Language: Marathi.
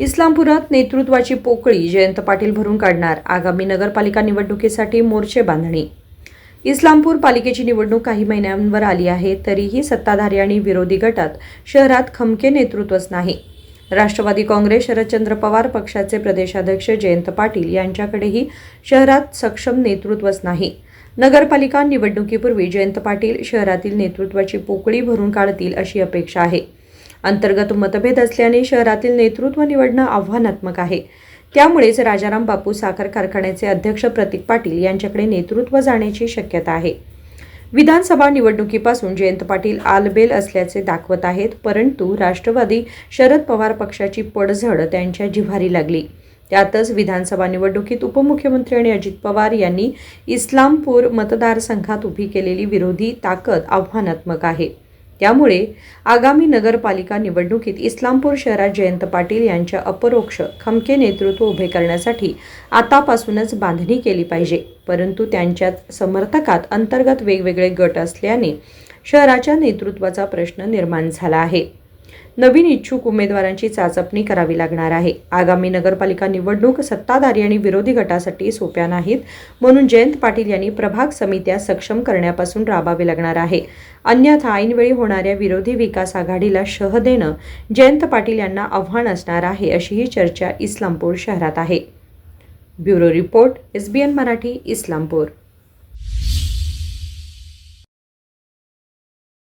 इस्लामपुरात नेतृत्वाची पोकळी जयंत पाटील भरून काढणार. आगामी नगरपालिका निवडणुकीसाठी मोर्चे बांधणी. इस्लामपूर पालिकेची निवडणूक काही महिन्यांवर आली आहे तरीही सत्ताधारी आणि विरोधी गटात शहरात खमके नेतृत्वच नाही. राष्ट्रवादी काँग्रेस शरदचंद्र पवार पक्षाचे प्रदेशाध्यक्ष जयंत पाटील यांच्याकडेही शहरात सक्षम नेतृत्वच नाही. नगरपालिका निवडणुकीपूर्वी जयंत पाटील शहरातील नेतृत्वाची पोकळी भरून काढतील अशी अपेक्षा आहे. अंतर्गत मतभेद असल्याने शहरातील नेतृत्व निवडणं आव्हानात्मक आहे. त्यामुळेच राजाराम बापू साखर कारखान्याचे अध्यक्ष प्रतीक पाटील यांच्याकडे नेतृत्व जाण्याची शक्यता आहे. विधानसभा निवडणुकीपासून जयंत पाटील आलबेल असल्याचे दाखवत आहेत परंतु राष्ट्रवादी शरद पवार पक्षाची पडझड त्यांच्या जिव्हारी लागली. त्यातच विधानसभा निवडणुकीत उपमुख्यमंत्री आणि अजित पवार यांनी इस्लामपूर मतदारसंघात उभी केलेली विरोधी ताकद आव्हानात्मक आहे. त्यामुळे आगामी नगरपालिका निवडणुकीत इस्लामपूर शहरात जयंत पाटील यांच्या अपरोक्ष खमके नेतृत्व उभे करण्यासाठी आतापासूनच बांधणी केली पाहिजे. परंतु त्यांच्यात समर्थकात अंतर्गत वेगवेगळे गट असल्याने शहराच्या नेतृत्वाचा प्रश्न निर्माण झाला आहे. नवीन इच्छुक उमेदवारांची चाचपणी करावी लागणार आहे. आगामी नगरपालिका निवडणूक सत्ताधारी आणि विरोधी गटासाठी सोप्या नाहीत. म्हणून जयंत पाटील यांनी प्रभाग समित्या सक्षम करण्यापासून राबावे लागणार आहे. अन्यथा ऐनवेळी होणाऱ्या विरोधी विकास आघाडीला शह देणं जयंत पाटील यांना आव्हान असणार आहे अशीही चर्चा इस्लामपूर शहरात आहे. Bureau report S B N Marathi Islampur.